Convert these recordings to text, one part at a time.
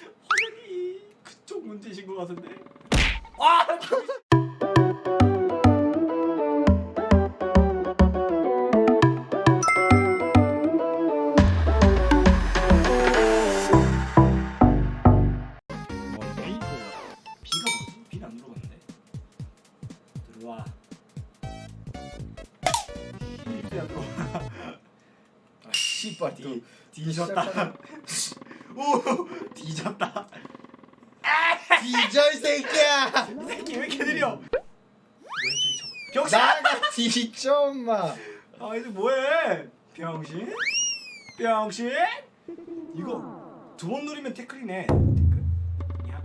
화면이 그쪽 문제이신 것 같은데. 아! 어, 안 들어갔는데. 들어와. 아 씨발 뒤또 뒤졌다. 오 뒤졌다. 뒤져 이 새끼야 이 새끼 왜 이렇게 느려? 왼쪽이 저. 병신! 나가 뒤져 엄마 아 이제 뭐해? 병신? 병신? 이거 두 번 누르면 태클이네. 태클. 야.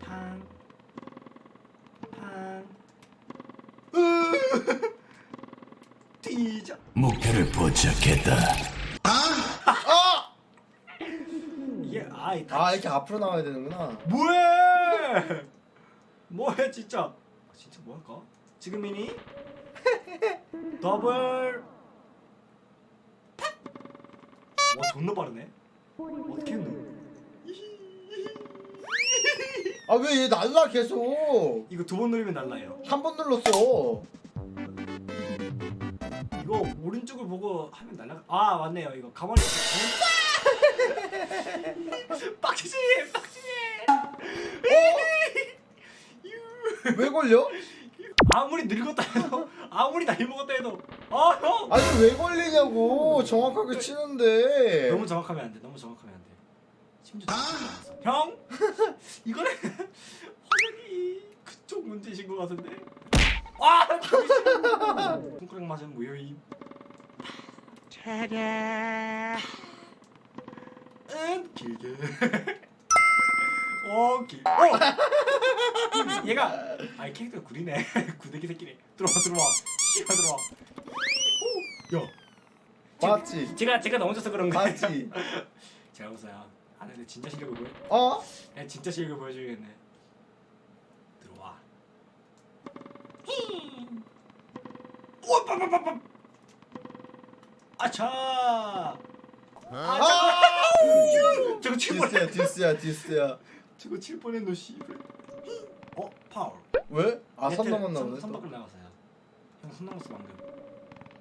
팡. 팡. 으. 뒤져. 목표를 포착했다. 아! 이게 아 이 다. 아 이렇게 앞으로 나와야 되는구나 뭐해? 뭐해 진짜? 아, 진짜 뭐 할까? 지금이니? 더블. 팍! 와 존나 빠르네. 어떻게 했노? 아 왜 얘 날라 계속 이거 두 번 누르면 날라요. 한 번 눌렀어 이거 오른쪽을 보고 하면 날라. 아 맞네요. 이거 가만히. 빡치지, 빡치지. 왜 걸려? 아무리 늙었다 해도, 아무리 나이 먹었다 해도, 아 형. 아니 왜 걸리냐고 정확하게 치는데 너무 정확하면 안 돼. 너무 정확하면 안 돼. 심지어 않았어. 형, 이거는 화면이 그쪽 문제이신 것 같은데. 아, 손가락 맞은 무효임. 응, 길게. 오, 길. 오, 얘가 아이 캐릭터 구리네. 구데기 새끼네. 들어와, 들어와. 씨가 들어와. 오, 야. 맞지? 제가 제가 넘어져서 그런 거예요. 맞지? 제가 보세요. 아 근데 진짜 실력을 보여. 어? 야, 진짜 실력을 보여주겠네. 들어와. 오, 빠빠빠빠. 아차. 아차. 저 거칠 디스야 뻔했. 디스야 디스야 저거 칠 뻔했노 씨발. 어, 파울. 왜? 아선 네트, 넘었나 손, 보네 손 또. 밖을 나갔어요. 형손 넘었어 방금.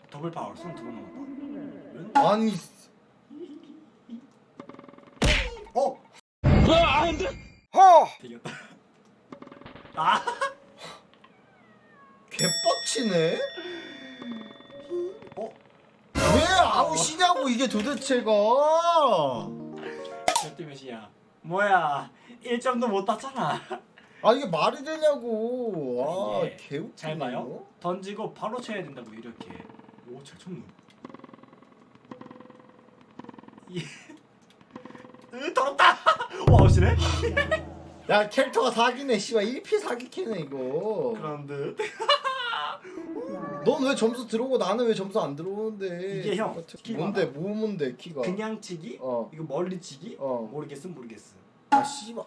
더블 파울. 손두번 넘었다. 아니 어. 이겼다. 아. 개뻑치네? 어. 왜 아웃이냐고 이게 도대체가 몇이야? 뭐야? 1점도 못 땄잖아. 아 이게 말이 되냐고 아 이게 개웃기네 잘 봐요. 던지고 바로 쳐야 된다고 이렇게. 오, 잘 쳤노. 예. 으, 더럽다. 와, 아웃이네. 야 캐릭터가 사기네 씨발 1피 사기 캐네 이거 그런데 넌 왜 점수 들어오고 나는 왜 점수 안 들어오는데 이게 형. 키 뭔데 봐봐. 뭐 뭔데 키가 그냥 치기? 어. 이거 멀리 치기? 어. 모르겠음, 모르겠음. 아 씨발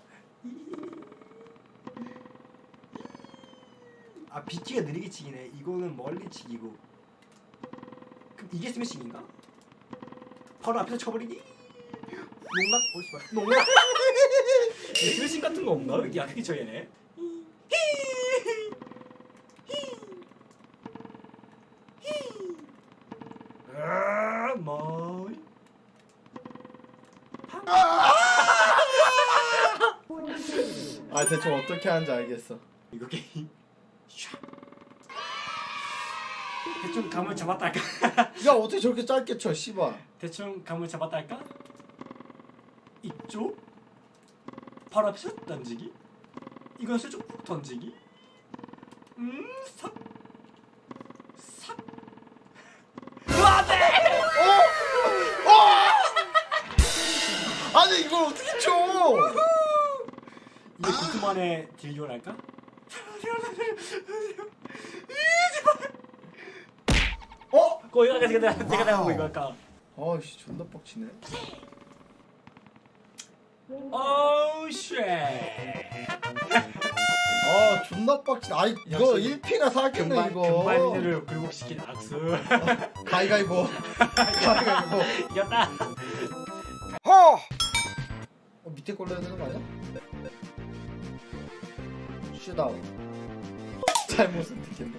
아, 비키가 느리게 치기네. 이거는 멀리 치기고. 그럼 이게 스매싱인가? 바로 앞에서 쳐버리기? 농락? 어, 씨발. 농락? 스매싱 같은 거 없나? 야, 그게 저 얘네. 아, 뭐. 아 대충 어떻게 하는지 알겠어 이거 게임. 샤. 대충 감을 잡았다 할까? 야 어떻게 저렇게 짧게 쳐 씨발 대충 감을 잡았다 할까? 이쪽? 바로 쓱 던지기? 이건 푹 던지기? 음, 삭! 삭! 이게 고트만의 딜교랄까? 어? 거기가 제가 내가 내가 나온 거 이거 할까? 아씨 존나 뻑치네 오우 쉣. 아 존나 뻑치네 아이 이거 역시 1피가 사기네 금발 이거 금발미녀를 굴복시킨 악수. 가위가위보 가위가위보 이겼다. 어, 밑에 걸려야 되는 거 아니야? 슈다운 잘못 선택했네.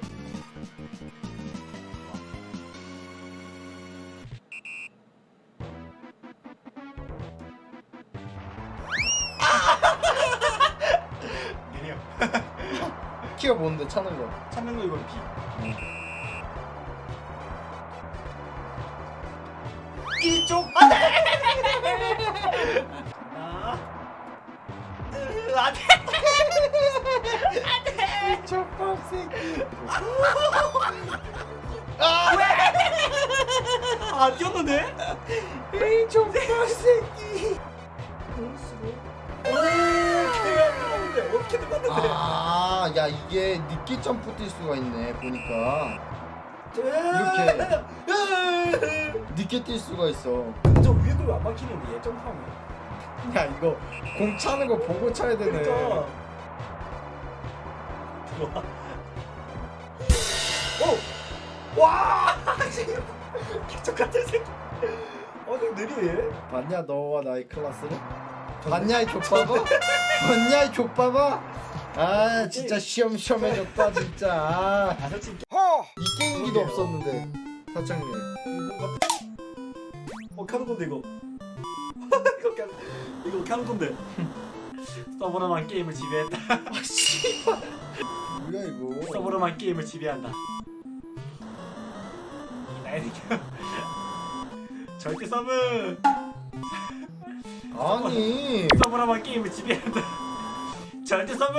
키가 뭔데 차는 거 찾는 거 이건 B. 이쪽 안돼. 아. 으, 안돼. 족밥 새끼 아 뛰었는데? 이 족밥 새끼 어떻게 들었는데? 아 야 이게 늦게 점프 뛸 수가 있네 보니까 이렇게. 늦게 뛸 수가 있어 저 위에 걸안 막히는데 얘 점프하면. 야 이거 공 차는 거 보고 차야 되네 그러니까. 오! 와! 지금 기적 같은 새끼. 어디 느려 얘? 봤냐 너와 나의 클래스를? 봤냐 이 족밥아? 봤냐 이 족밥아? 아 진짜 시험시험해졌다 진짜 아, 아 솔직히 이 게임기도 없었는데 사장님 뭔가 어 켜는 건데 이거. 이거 켜 이거 켜는 건데. 서버로만 게임을 지배했다. 아 씨발 뭐야 이거 서버로만 게임을 지배한다. 이 나의 새끼. 절대 서브. 아니 서브라만 게임을 지배한다. 절대 서브.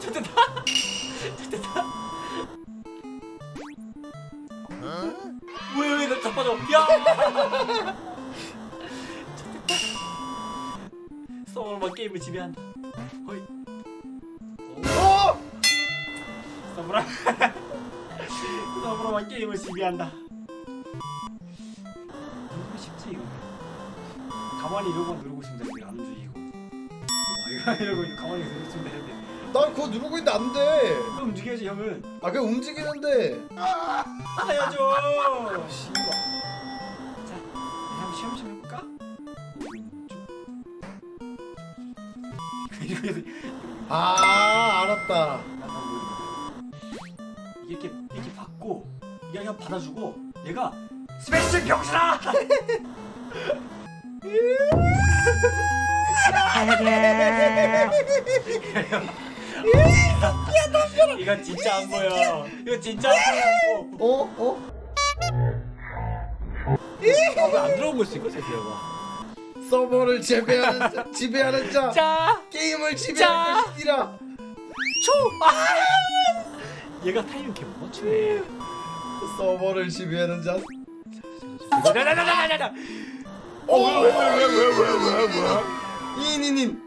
좋겠다. 좋겠다. 왜 왜 이거 자빠져? 야. 좋겠다. 서브라만 게임을 지배한다. 허이. 어! 서브라. 서브라만 게임을 지배한다. 누르고 싶지 이거. 가만히 이러고 누르고 싶은데 안 움직이고. 이러고 가만히 누르고 싶은데. 나 그거 누르고 있는데 안 돼 그럼 움직여야지 형은. 아 그게 움직이는데 하야죠. 씨발. 자, 한번 시험 좀 해볼까? 아 알았다 이렇게 이렇게 받고 이게 그냥 받아주고 얘가 스페이스 병신아! 이건 진짜 안 보여. 이거 진짜 안 보여. 어? 어? 왜안 들어온 거지 이거 제대로가. 서버를 지배하는 자, 지배하는 자 자, 게임을 지배하는 것이라 초. 아! 얘가 타이밍 개못 맞추네. 서버를 지배하는 자 자자자자자자. 이니님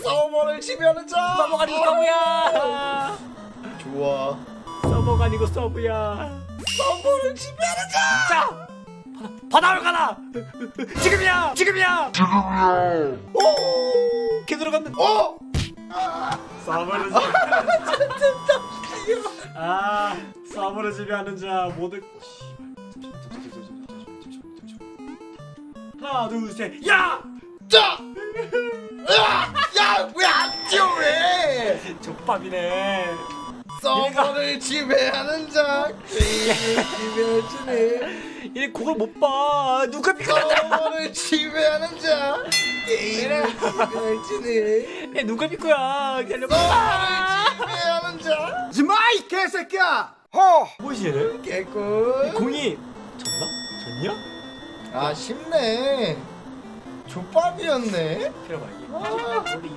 서버를 지배하는 자 서버가 아니고 서브야. 좋아 서버가 아니고 서브야. 서버를 지배하는 자 자, 바다 바다로 가라. 지금이야, 지금이야. 지금이야. 오, 걔 들어갔는데. 어? 서버를 지배. 아, 서버를 지배하는 자 모두. 하나, 둘, 셋, 야! 자! 족밥이네. 서버를 지배하는 자 게임을 지배해주네 얘 그걸 못 봐. 누가 비켜난다. 서버를 지배하는 자 게임을 지배해주네 얘 누가 비코야. 기다려봐. 서버를 지배하는 자 지마 이 개새끼야! 뭐지 얘는? 개꿀 공이 졌나? 졌냐? 아 쉽네 족밥이었네 들어봐 이게. 아. 원래 이